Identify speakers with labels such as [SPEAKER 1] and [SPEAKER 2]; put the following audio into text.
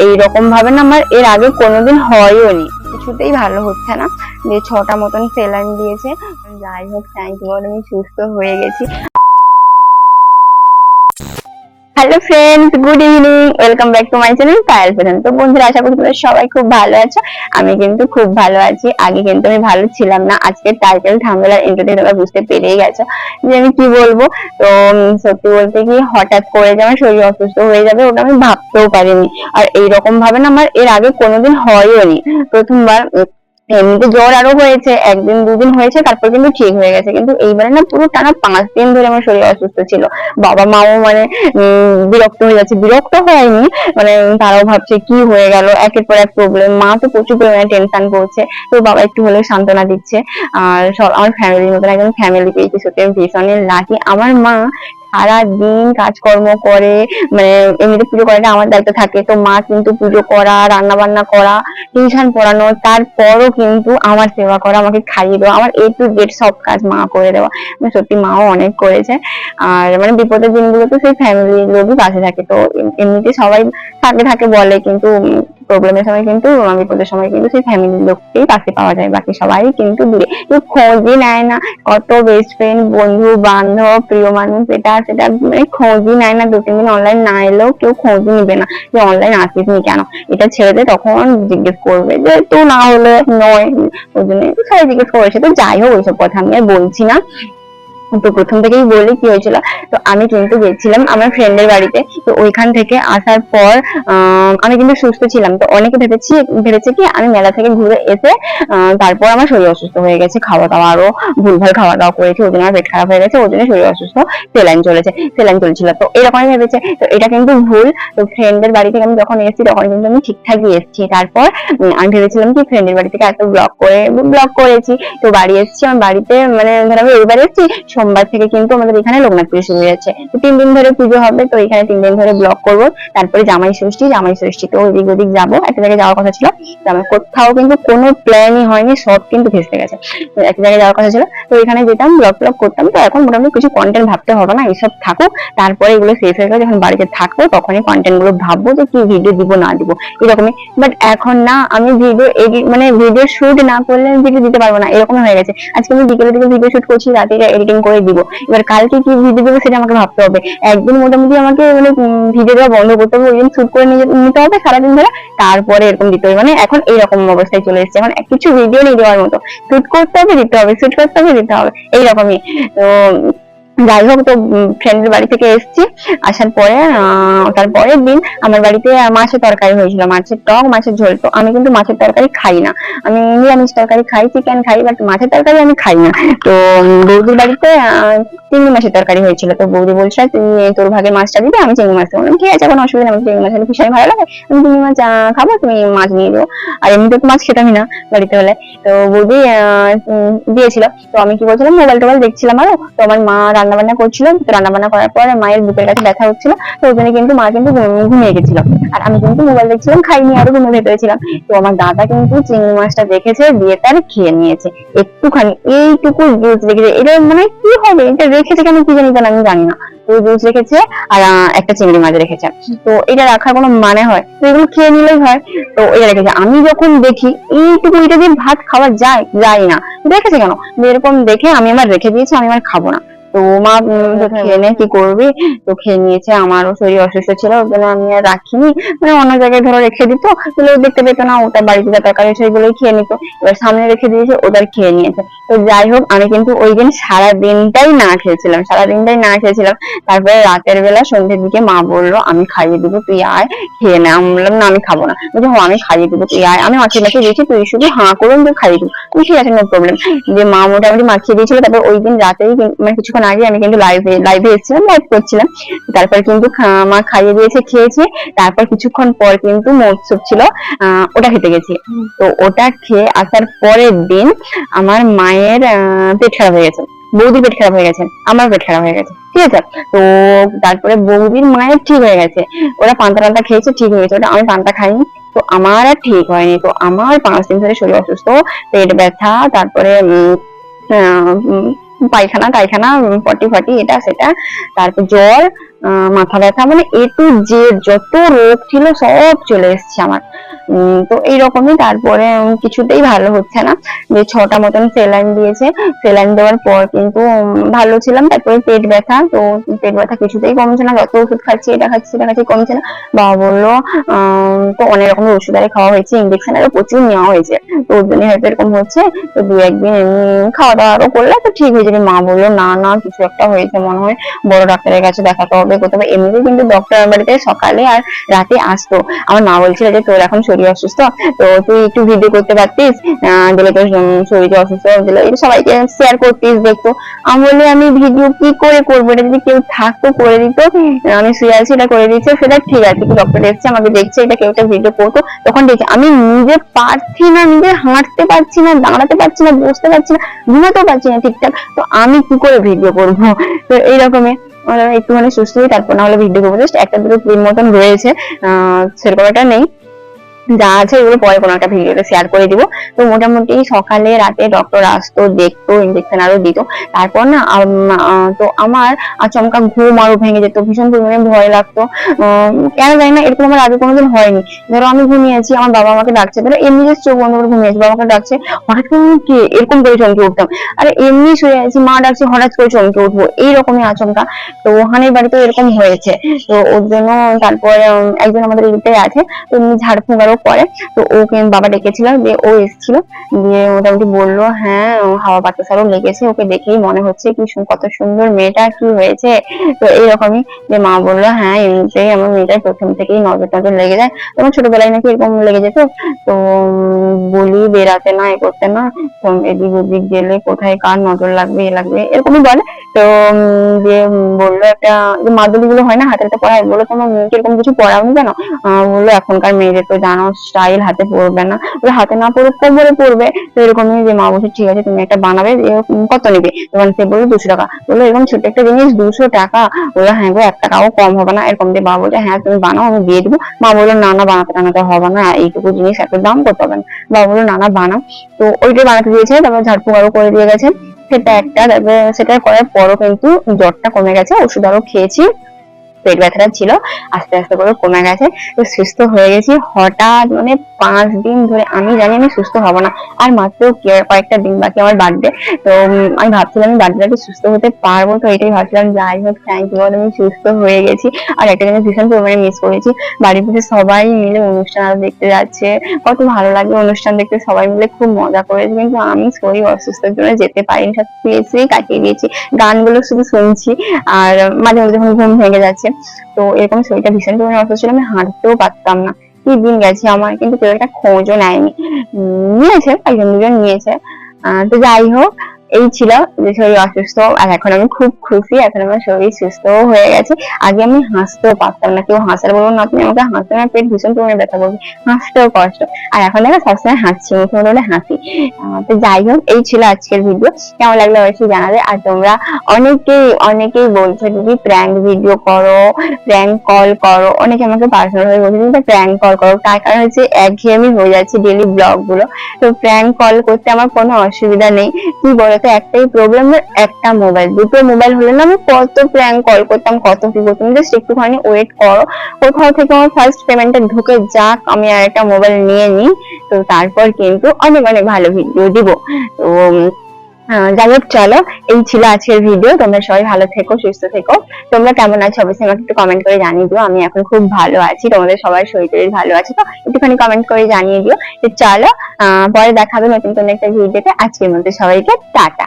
[SPEAKER 1] এই রকম ভাবে না আমার এর আগে কোনোদিন হয়ওনি। কিছুতেই ভালো হচ্ছে না। যে ছটা মতন সেলাইন দিয়েছে। যাই হোক থ্যাংক ইউ আমি সুস্থ হয়ে গেছি। Hello friends good evening welcome back to my channel Payel friend তো বন্ধুরা, আশা করি তোমরা সবাই খুব ভালো আছো। আমি কিন্তু খুব ভালো আছি। আগে কিন্তু আমি ভালো ছিলাম না। আজকে টাইটেল থাম্বনেল আর ইন্টারনেট তোমরা বুঝতে পেরেই গেছো যে আমি কি বলব। তো সত্যি বলতে কি হঠাৎ করে যে আমার শরীর অসুস্থ হয়ে যাবে ওটা আমি ভাবতেও পারিনি। আর এইরকম ভাবে না আমার এর আগে কোনোদিন হয়ও নি। প্রথমবার এমনিতে জ্বর আরও হয়েছে, একদিন, দুদিন হয়েছে, তারপর কিন্তু ঠিক হয়ে গেছে। কিন্তু এইবারে না পুরো টানা পাঁচ দিন ধরে আমার শরীর অসুস্থ ছিল। বাবা মাও মানে বিরক্ত হয়ে যাচ্ছে। বিরক্ত হয়নি মানে তারাও ভাবছে কি হয়ে গেল, একের পর এক প্রবলেম মা তো প্রচুর পরিমাণে টেনশন করছে। তো বাবা একটু হলেও সান্ত্বনা দিচ্ছে। আর আমার ফ্যামিলির মতন একদম ফ্যামিলি সত্যি আমি ভীষণই লাকি আমার মা সারা দিন কাজকর্ম করে মানে এমনিতে পুজো করাটা আমার দায়িত্ব থাকে। তো মা কিন্তু পুজো করা রান্না বান্না করা, টিউশন পড়ানো, তারপরও কিন্তু আমার সেবা করা, আমাকে খাইয়ে দেওয়া, আমার এ টু জেড সব কাজ মা করে দেওয়া। মানে সত্যি মাও অনেক করেছে। আর মানে বিপদের দিনগুলোতে সেই ফ্যামিলি লোকই পাশে থাকে। তো এমনিতে সবাই থাকে থাকে বলে, কিন্তু প্রবলেমের সময় কিন্তু আহ, বিপদের সময় কিন্তু সেই ফ্যামিলির লোককেই পাশে পাওয়া যায় বাকি সবাই কিন্তু দূরে। কেউ খোঁজই নেয় না কত বেস্ট ফ্রেন্ড বন্ধু বান্ধব প্রিয় মানুষ এটা সেটা মানে খোঁজই নেয় না দু তিন দিন অনলাইন না এলেও কেউ খোঁজ নিবে না যে অনলাইন আসিস নি কেন। এটা ছেড়ে দে তখন জিজ্ঞেস করবে যে তো না হলে নয়? ওই জন্য সবাই জিজ্ঞেস করেছে তো যাই হোক ওইসব কথা আমি আর বলছি না। তো প্রথম থেকেই বলি কি হয়েছিল, তো আমি কিন্তু গেছিলাম আমার ফ্রেন্ডের বাড়িতে, তো ওইখান থেকে আসার পর আমি কিন্তু সুস্থ ছিলাম। তো অনেকে ভেবেছি, ভেবেছে কি আমি মেলা থেকে ঘুরে এসে তারপর আমার শরীর অসুস্থ হয়ে গেছে খাওয়া দাওয়া আরও ভুলভাল খাওয়া দাওয়া করেছি, ওই জন্য আমার পেট খারাপ হয়ে গেছে, ওই জন্য শরীর অসুস্থ সেলাইন চলেছে সেলাইন চলছিল। তো এরকমই ভেবেছে, তো এটা কিন্তু ভুল। তো ফ্রেন্ডের বাড়ি থেকে আমি যখন এসেছি, তখন কিন্তু আমি ঠিকঠাকই এসেছি। তারপর আমি ভেবেছিলাম কি ফ্রেন্ডের বাড়ি থেকে এত ব্লগ করে ব্লগ করেছি। তো বাড়ি এসেছি, আমার বাড়িতে মানে ধর আমি রবিবার এসেছি সোমবার থেকে কিন্তু আমাদের এখানে লোকনাথ পুজো শুরু হয়েছে। তো তিন দিন ধরে পুজো হবে, তো এখানে তিন দিন ধরে ব্লগ করব। তারপরে জামাই ষষ্ঠী জামাই ষষ্ঠী তো ওদিক যাব। একটা জায়গায় যাওয়ার কথা ছিল, তো আমার কোথাও কিন্তু কোনো প্ল্যানই হয়নি, সব কিন্তু ভেসে গেছে। একটা জায়গায় যাওয়ার কথা ছিল, তো এখানে যেতাম ব্লগ ব্লগ করতাম। তো এখন মোটামুটি কিছু কন্টেন্ট ভাবতে হবে না, এইসব থাকুক। তারপরে এগুলো শেষ হয়ে গেলে যখন বাড়িতে থাকব, তখনই কন্টেন্টগুলো ভাববো যে কি ভিডিও দিব, না দিব, এরকমই। বাট এখন না, আমি ভিডিও এডিট মানে ভিডিও শুট না করলে ভিডিও দিতে পারব না এরকম হয়ে গেছে। আজকে আমি বিকেলের দিকে ভিডিও শুট করছি, রাতে এডিটিং করে দিব। এবার কালকে কি ভিডিও দেবো সেটা আমাকে ভাবতে হবে। একদিন মোটামুটি আমাকে মানে ভিডিও দেওয়া বন্ধ করতে হবে, ওই দিন শুট করে নিতে হবে। সারাদিন ধরে তারপরে এরকম দিতে হবে। মানে এখন এইরকম অবস্থায় চলে এসেছে। এখন কিছু ভিডিও নেই দেওয়ার মতো। শুট করতে হবে, দিতে হবে। শুট করতে হবে, দিতে হবে। এইরকমই। তো যাই হোক তো ফ্রেন্ডের বাড়ি থেকে এসেছি। আসার পরে আহ, তার পরের দিন আমার বাড়িতে মাছের তরকারি হয়েছিল মাছের টক মাছের ঝোল। তো আমি কিন্তু মাছের তরকারি খাই না। আমি নিরামিষ তরকারি খাই চিকেন খাই বাট মাছের তরকারি আমি খাই না। তো বৌদির বাড়িতে চিংড়ি মাছের তরকারি হয়েছিল। তো বৌদি বলছে তুমি তোর ভাগে মাছটা দিবে আমি চিংড়ি মাছ আমি, ঠিক আছে কোনো অসুবিধা আমার চিংড়ি মাছ ভীষণ ভালো লাগে। আমি চিংড়ি মাছ খাব তুমি মাছ নিয়ে দেবো আর এমনিতে তো মাছ খেতামই না বাড়িতে হলে। তো বৌদি দিয়েছিল। তো আমি কি বলছিলাম মোবাইল টোবাইল দেখছিলাম আরও। তো আমার মা রান্না বান্না করছিল তো রান্না বান্না করার পরে মায়ের বুকের কাছে ব্যথা হচ্ছিল, তো ওই জন্য কিন্তু মা কিন্তু ঘুম- ঘুমিয়ে গেছিল। আর আমি কিন্তু মোবাইল দেখছিলাম, খাইনি, আরও ঘুমিয়ে ভেতরে ছিলাম। তো আমার দাদা কিন্তু চিংড়ি মাছটা দেখেছে, দিয়ে তার খেয়ে নিয়েছে। একটুখানি, এইটুকু জুস রেখেছে এটা মানে কি হবে? এটা রেখেছে কেন কি জানি আমি জানি না। তো জুস রেখেছে আর একটা চিংড়ি মাছ রেখেছে। তো এটা রাখার কোনো মানে হয়? তো এগুলো খেয়ে নিলেই হয়। তো এটা রেখেছে। আমি যখন দেখি এইটুকু এটা দিয়ে ভাত খাওয়া যায় যায় না। রেখেছে কেন? এরকম দেখে আমি আমার রেখে দিয়েছি, আমি আমার খাব না। তো মা তো খেয়ে নে কি করবি? তো খেয়ে নিয়েছে আমারও শরীর অসুস্থ ছিল ওই জন্য আমি আর রাখিনি। মানে অন্য জায়গায় ধরো রেখে দিত তাহলে দেখতে পেতো না ওটা বাড়িতে যা তরকারি সেগুলোই খেয়ে নিত। এবার সামনে রেখে দিয়েছে ওটার খেয়ে নিয়েছে। তো যাই হোক আমি কিন্তু ওই দিন সারা দিনটাই না খেয়েছিলাম সারা দিনটাই না খেয়েছিলাম। তারপরে রাতের বেলা সন্ধ্যের দিকে মা বলল আমি খাইয়ে দিব তুই আয় খেয়ে নে। আমি বললাম না আমি খাব না। বলছি হ্যাঁ আমি খাইয়ে দিব তুই আয়। আমি মাছের মাছে দিয়েছি তুই শুধু হাঁ করুন তুই খাইয়ে দিব তুই ঠিক আছে নো প্রবলেম যে মা মোটামুটি মাখিয়ে দিয়েছিল তারপর ওই দিন রাতেই মানে কিছুক্ষণ আগে আমি কিন্তু লাইভে লাইভে এসেছিলাম লাইভ করছিলাম। তারপর কিন্তু মা খাইয়ে দিয়েছে, খেয়েছে। তারপর কিছুক্ষণ পর কিন্তু মহোৎসব ছিল ওটা খেতে গেছি। তো ওটা খেয়ে আসার পরের দিন আমার মায়ের পেট খারাপ হয়ে গেছে। বৌদির পেট খারাপ হয়ে গেছে, আমার পেট খারাপ হয়ে গেছে, ঠিক আছে? তো তারপরে বৌদির মায়ের ঠিক হয়ে গেছে। ওরা পান্তা টান্তা খেয়েছে, ঠিক হয়ে গেছে। ওটা আমি পান্তা খাইনি। তো আমার আর ঠিক হয়নি। তো আমার পাঁচ দিন ধরে শরীর অসুস্থ, পেট ব্যথা, তারপরে পায়খানা টায়খানা পটি ফটি এটা সেটা তারপর জ্বর মাথা ব্যথা। মানে এ টু জেড যত রোগ ছিল সব চলে এসেছে আমার। তো এইরকমই তারপরে কিছুতেই ভালো হচ্ছে না। যে ছটা মতন সেলাইন দিয়েছে। সেলাইন দেওয়ার পর কিন্তু ভালো ছিলাম। তারপরে পেট ব্যথা। তো পেট ব্যথা কিছুতেই কমছে না। যত ওষুধ খাচ্ছি, এটা খাচ্ছি, সেটা খাচ্ছি, কমছে না। বাবা বলল তো অনেক রকমের ওষুধ আরে খাওয়া হয়েছে ইঞ্জেকশন আরও প্রচুর নেওয়া হয়েছে। তো ওর জন্য হয়তো এরকম হচ্ছে। তো দু একদিন এমনি খাওয়া দাওয়া আরও করলে তো ঠিক হয়ে যাবে। মা বলল, না না, কিছু একটা হয়েছে মনে হয়। বড় ডাক্তারের কাছে দেখাতে হবে। কোথাও হবে। এমনিতেই কিন্তু ডক্টর আমার বাড়িতে সকালে আর রাতে আসতো। আমার মা বলছিল যে, তোর এখন শরীর অসুস্থ, তো তুই একটু ভিডিও করতে পারতিস? দিলে তোর শরীর অসুস্থ দিলে সবাইকে শেয়ার করতিস, দেখতো। আমি বলি আমি ভিডিও কি করে করব? এটা যদি কেউ থাকতো, করে দিত। আমি শুয়ে আছি এটা করে দিচ্ছে সেটা ঠিক আছে। কি ডক্টর দেখছে, আমাকে দেখছে, এটা কেউ একটা ভিডিও করতো। তখন দেখছি আমি নিজে পারছি না, নিজে হাঁটতে পারছি না, দাঁড়াতে পারছি না, বসতে পারছি না, ঘুমাতেও পারছি না ঠিকঠাক। তো আমি কি করে ভিডিও করব? তো এইরকমই। আমরা একটুখানি সুস্থ হই তারপর না হলে ভিডিও করব। জাস্ট একটা দুটো ক্রিম মতন রয়েছে সেরকম একটা নেই। যা আছে ওগুলো পরে কোনো একটা ভিডিওতে শেয়ার করে দিব। তো মোটামুটি সকালে, রাতে ডক্টর আসতো, দেখতো ইঞ্জেকশন আরও দিত। তারপর না তো আমার আচমকা ঘুম আরও ভেঙে যেত, ভীষণ পরিমাণে ভয় লাগতো। কেন জানি না, এরকম আমার আগে কোনোদিন হয়নি। ধরো আমি ঘুমিয়েছি আমার বাবা আমাকে ডাকছে, ধরো এমনি যে চোখ বন্ধ করে ঘুমিয়েছি বাবা আমাকে ডাকছে, হঠাৎ করে কি? এরকম করে চমকে উঠতাম। আরে এমনি শুয়ে আছি, মা ডাকছে, হঠাৎ করে চমকে উঠবো। এইরকমই আচমকা। তো ওখানের বাড়িতে এরকম হয়েছে। তো ওর জন্য তারপরে একজন আমাদের এদিকটাই আছে তো এমনি ঝাড়ফুঁক আরও করে তো ওকে বাবা ডেকেছিল দিয়ে ও এসেছিল। দিয়ে মোটামুটি বলল হ্যাঁ হাওয়া বাতাস আরও লেগেছে, ওকে দেখেই মনে হচ্ছে কি কত সুন্দর মেয়েটা, কি হয়েছে? তো এইরকমই যে মা বলল হ্যাঁ এমনিতেই আমার মেয়েটার প্রথম থেকেই নজর টজর লেগে যায়। তোমার ছোটবেলায় নাকি এরকম লেগে যেত? তো বলি বেরাতে না এ করতে না এদিক ওদিক গেলে কোথায় কার নজর লাগবে, এ লাগবে, এরকমই বলে। তো যে বলল একটা, যে মাদুলি গুলো হয় না হাতে হাতে পড়ায়, বলল, তোমার মেয়েকে এরকম কিছু পড়াও পড়াওনি কেন? বলল, এখনকার মেয়েদের তো জানো স্টাইল হাতে পড়বে না। হাতে না পড়ুক কোমরে পড়বে তো এরকমই যে মা বলছে, ঠিক আছে, তুমি একটা বানাবে কত নিবে? তখন সে বলল, দুশো টাকা। বলল, এরকম ছোট একটা জিনিস, দুশো টাকা? বলল হ্যাঁ গো এক টাকাও কম হবে না। এরকম দিয়ে বাবা বলছে হ্যাঁ তুমি বানাও, আমি দিয়ে দিবো। মা বলল, না না, বানাতে টানাতে হবে না, এইটুকু জিনিস এত দাম করতে হবে না? বাবা বলল, না না, বানাও। তো ওইটাই বানাতে দিয়েছে, তারপর ঝাড়ফুঁক আরও করে দিয়ে গেছে। সেটা একটা, তারপরে সেটা করার পরও কিন্তু জ্বরটা কমে গেছে, ওষুধ আরও খেয়েছি। পেট ব্যথাটা ছিল, আস্তে আস্তে করে কমে গেছে। তো সুস্থ হয়ে গেছি। হঠাৎ মানে পাঁচ দিন ধরে, আমি জানি আমি সুস্থ হব না। আর মাত্র কয়েকটা দিন বাকি আমার বার্থডে তো আমি ভাবছিলাম বার্থডেটাকে সুস্থ হতে পারব তো এটাই ভাবছিলাম। যাই হোক থ্যাংক ইউ আমি সুস্থ হয়ে গেছি। আর একটা জিনিস ভীষণ পরিমাণে মিস করেছি। বাড়ির পিছনে সবাই মিলে অনুষ্ঠান দেখতে যাচ্ছে। কত ভালো লাগে অনুষ্ঠান দেখতে। সবাই মিলে খুব মজা করেছে। কিন্তু আমি শরীর অসুস্থের জন্য যেতে পারিনি। সব শুয়ে কাটিয়ে দিয়েছি। গানগুলো শুধু শুনছি। আর মাঝে মাঝে যখন ঘুম ভেঙে যাচ্ছে তো এরকম শরীরটা ভীষণ পরিমাণে অসুস্থ ছিল, আমি হাঁটতেও পারতাম না। কি দিন গেছে আমার, কিন্তু কেউ একটা খোঁজও নেয়নি। নিয়েছে, একজন দুজন নিয়েছে। তো যাই হোক এই ছিল যে শরীর অসুস্থ, আর এখন আমি খুব খুশি, এখন আমার শরীর সুস্থও হয়ে গেছে। আগে আমি হাসতেও পারতাম না, কেউ হাসার বলব না তুমি আমাকে হাসতে আমার পেট ভীষণ পরিমাণে ব্যথা করবে, হাসতেও কষ্ট। আর এখন দেখো সবসময় হাসছি, মুখে হলে হাসি। তো যাই হোক, এই ছিল আজকের ভিডিও কেমন লাগল অবশ্যই জানাবে। আর তোমরা অনেকেই অনেকেই বলছো দিদি প্র্যাঙ্ক ভিডিও করো প্র্যাঙ্ক কল করো। অনেকে আমাকে পার্সোনাল ভাবে বলছে, দিদি প্র্যাঙ্ক কল করো। তার কারণ হচ্ছে একঘেয়েমি হয়ে যাচ্ছে ডেলি ব্লগগুলো। তো প্র্যাঙ্ক কল করতে আমার কোনো অসুবিধা নেই। কি বলতো একটাই প্রবলেম একটা মোবাইল দুটো মোবাইল হলে না, আমি কত প্র্যাঙ্ক কল করতাম, কত কি করতাম জাস্ট একটুখানি ওয়েট করো। কোথাও থেকে আমার ফার্স্ট পেমেন্টটা ঢুকে যাক, আমি আর একটা মোবাইল নিয়ে নিই, তো তারপর কিন্তু অনেক অনেক ভালো ভিডিও দিব। তো যাই হোক, চলো, এই ছিল আজকের ভিডিও তোমরা সবাই ভালো থেকো, সুস্থ থেকো। তোমরা কেমন আছো অবশ্যই আমাকে একটু কমেন্ট করে জানিয়ে দিও। আমি এখন খুব ভালো আছি, তোমাদের সবার শরীর ভালো আছে তো? একটুখানি কমেন্ট করে জানিয়ে দিও। তো চলো পরে দেখাবে নতুন কোনো একটা ভিডিওতে আজকের মধ্যে সবাইকে টাটা।